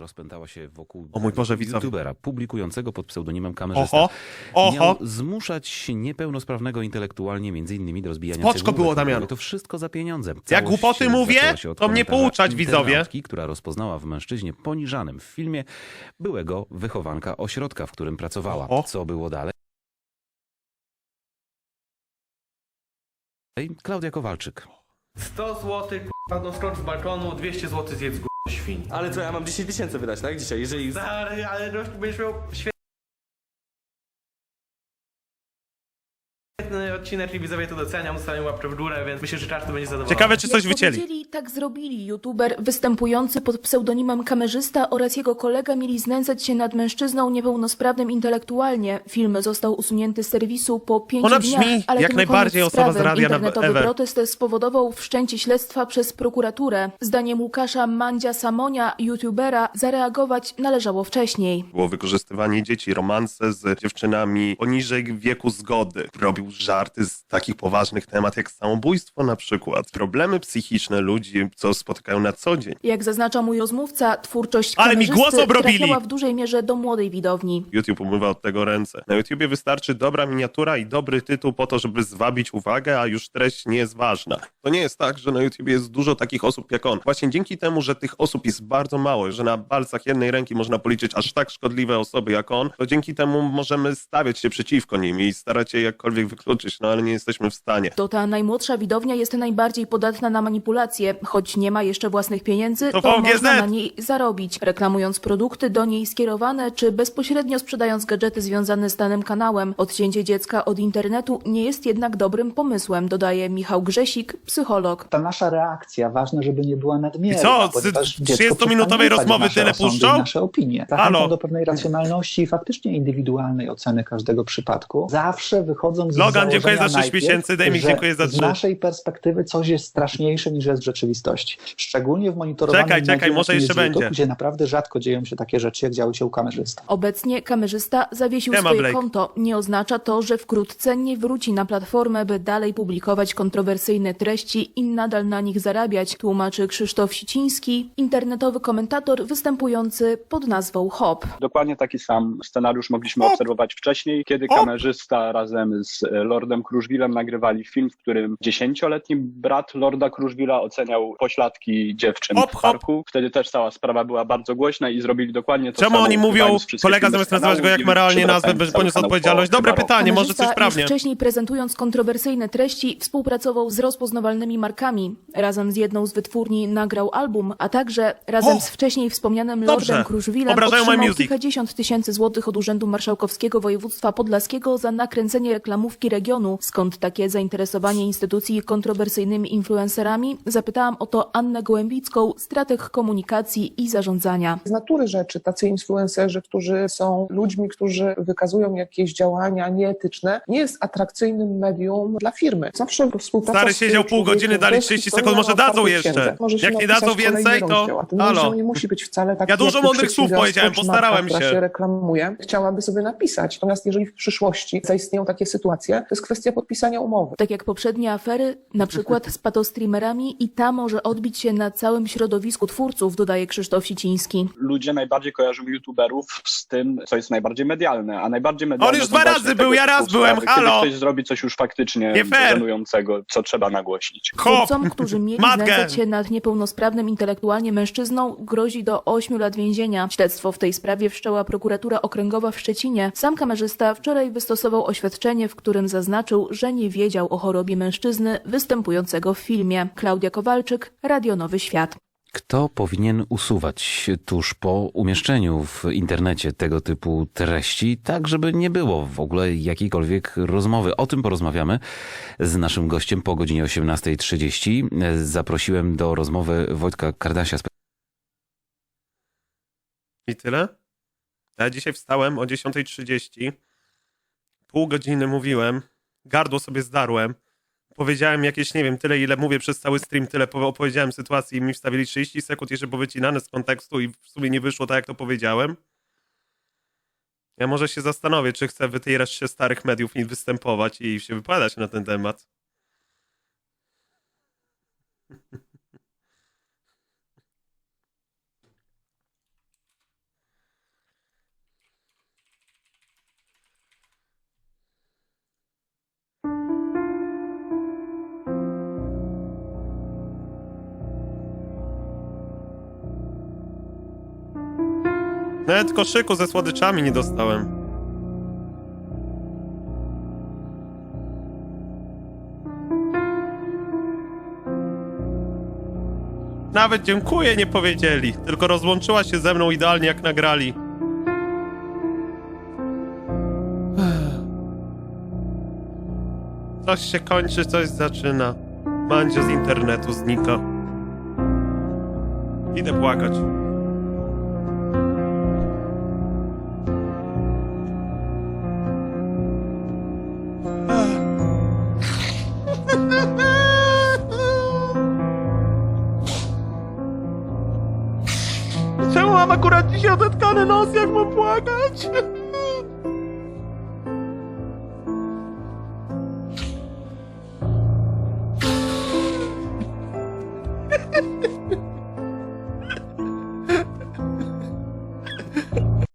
rozpętała się wokół O mój Boże, widzowie. youtubera publikującego pod pseudonimem kamerzysta. Oho, oho. Miał zmuszać niepełnosprawnego intelektualnie m.in. do rozbijania Spoczko cegłówek. było, Damian. To wszystko za pieniądze. Jak Całość głupoty mówię, to mnie pouczać, widzowie. która rozpoznała w mężczyźnie poniżanym w filmie byłego wychowanka ośrodka, w którym pracowała. Oho. Co było dalej? Klaudia Kowalczyk. 100 zł, k***a, no skocz z balkonu, 200 zł zjedz świń. Ale co, ja mam 10 tysięcy wydać, tak? Dzisiaj, jeżeli... Ale, ale no, będziesz miał świetny odcinek i widzowie to doceniam, zostawiam łapkę w górę, więc myślę, że każdy będzie zadowolony. Ciekawe, czy coś Jak wycięli. powiedzieli, tak zrobili. YouTuber występujący pod pseudonimem kamerzysta oraz jego kolega mieli znęcać się nad mężczyzną niepełnosprawnym intelektualnie. Film został usunięty z serwisu po pięciu Ona dniach, brzmi ale jak ten najbardziej koniec osoba z sprawy. radia na Internetowy Ever. protest spowodował wszczęcie śledztwa przez prokuraturę. Zdaniem Łukasza Mandzia Samonia, youtubera, zareagować należało wcześniej. Było wykorzystywanie dzieci, romanse z dziewczynami poniżej wieku zgody. Robił żarty z takich poważnych temat jak samobójstwo na przykład. Problemy psychiczne ludzi, co spotykają na co dzień. Jak zaznacza mój rozmówca, twórczość Ale mi głos obrobili! w dużej mierze do młodej widowni. YouTube umywa od tego ręce. Na YouTubie wystarczy dobra miniatura i dobry tytuł po to, żeby zwabić uwagę, a już treść nie jest ważna. To nie jest tak, że na YouTubie jest dużo takich osób jak on. Właśnie dzięki temu, że tych osób jest bardzo mało, że na palcach jednej ręki można policzyć aż tak szkodliwe osoby jak on, to dzięki temu możemy stawiać się przeciwko nim i starać się jakkolwiek wykluczyć, no ale nie jesteśmy w stanie. To ta najmłodsza widownia jest najbardziej podatna na manipulacje. Choć nie ma jeszcze własnych pieniędzy, To to, można na niej zarobić, reklamując produkty do niej skierowane, czy bezpośrednio sprzedając gadżety związane z danym kanałem. Odcięcie dziecka od internetu nie jest jednak dobrym pomysłem, dodaje Michał Grzesik, psycholog. ta nasza reakcja, ważne, żeby nie była nadmierna. I co, z ponieważ dziecko 30-minutowej przestanie ufać w rozmowy tyle puszczą? nasze opinie. Zachęcam do pewnej racjonalności i faktycznie indywidualnej oceny każdego przypadku. Zawsze wychodząc z Logan, założenia dziękuję za sześć najpierw, miesięcy, Dejmik, dziękuję za Z trzy. naszej perspektywy coś jest straszniejsze niż jest w rzeczywistości. Szczególnie w monitorowanym Czekaj, czekaj, może jeszcze będzie. gdzie naprawdę rzadko dzieją się takie rzeczy, jak działy się u kamerzysty. Obecnie kamerzysta zawiesił Nie ma swoje Blake. konto. Nie oznacza to, że wkrótce nie wróci na platformę, by dalej publikować kontrowersyjne treści i nadal na nich zarabiać, tłumaczy Krzysztof Siciński, internetowy komentator występujący pod nazwą HOP. Dokładnie taki sam scenariusz mogliśmy obserwować wcześniej, kiedy kamerzysta razem z Lordem Kruszwilem nagrywali film, w którym dziesięcioletni brat Lorda Kruszwila oceniał pośladki dziewczyn Hop, w hop. parku. Wtedy też cała sprawa była bardzo głośna i zrobili dokładnie to Czemu samo. oni mówią, kolega zamiast nazywać go jak ma realnie nazwę, poniósł odpowiedzialność? Dobre pytanie, może coś. Już wcześniej prezentując kontrowersyjne treści, współpracował z rozpoznawalnymi markami. Razem z jedną z wytwórni nagrał album, a także razem O! z wcześniej wspomnianym Dobrze. Lordem Kruszwilem Obrażają My otrzymał Music. kilkadziesiąt tysięcy złotych od Urzędu Marszałkowskiego Województwa Podlaskiego za nakręcenie reklamówki regionu. Skąd takie zainteresowanie instytucji kontrowersyjnymi influencerami? Zapytałam o to Annę Gołębicką, strateg komunikacji i zarządzania. z natury rzeczy tacy influencerzy, którzy są ludźmi, którzy wykazują jakieś działania nieetyczne, nie jest atrakcyjnym medium dla firmy. Zawsze współpraca Stary siedział pół człowiekiem godziny, dali bez 30 historii sekund, może dadzą jeszcze. Jak nie dadzą więcej, to halo. nie musi być wcale taki, Ja dużo mądrych słów powiedziałem, postarałem się. się reklamuje, chciałaby sobie napisać. Natomiast jeżeli w przyszłości zaistnieją takie sytuacje, to jest kwestia podpisania umowy. Tak jak poprzednie afery, na przykład z patostreamerami i ta może odbić się na całym środowisku twórców, dodaje Krzysztof Siciński. Ludzie najbardziej kojarzą youtuberów z tym, co jest najbardziej medialne, a najbardziej medialne już są dwa razy był, ja raz byłem, halo! Kiedy ktoś zrobi coś już faktycznie Nie fair. żenującego, co trzeba nagłośnić. Hop! Twórcom, którzy mieli Matkę! znęcać się nad niepełnosprawnym intelektualnie mężczyzną, grozi do 8 lat więzienia. Śledztwo w tej sprawie wszczęła prokuratura okręgowa w Szczecinie. Sam kamerzysta wczoraj wystosował oświadczenie, w którym zaznaczył, że nie wiedział o chorobie mężczyzny występującego w filmie. Klaudia Kowalczyk, Radio Nowy Świat. Kto powinien usuwać tuż po umieszczeniu w internecie tego typu treści, tak żeby nie było w ogóle jakiejkolwiek rozmowy? O tym porozmawiamy z naszym gościem po godzinie 18.30. Zaprosiłem do rozmowy Wojtka Kardasia, I tyle? Ja dzisiaj wstałem o 10.30. Pół godziny mówiłem. Gardło sobie zdarłem. Powiedziałem jakieś, nie wiem, tyle ile mówię przez cały stream, tyle po- opowiedziałem sytuacji i mi wstawili 30 sekund jeszcze powycinane z kontekstu i w sumie nie wyszło tak, jak to powiedziałem. Ja może się zastanowię, czy chcę w tej reszcie starych mediów i występować i się wypowiadać na ten temat. Nawet koszyku ze słodyczami nie dostałem. Nawet dziękuję nie powiedzieli, tylko rozłączyła się ze mną idealnie jak nagrali. Coś się kończy, coś zaczyna. Mandzio z internetu znika. Idę płakać. Czemu mam akurat dzisiaj odetkany nos, jak mam płakać?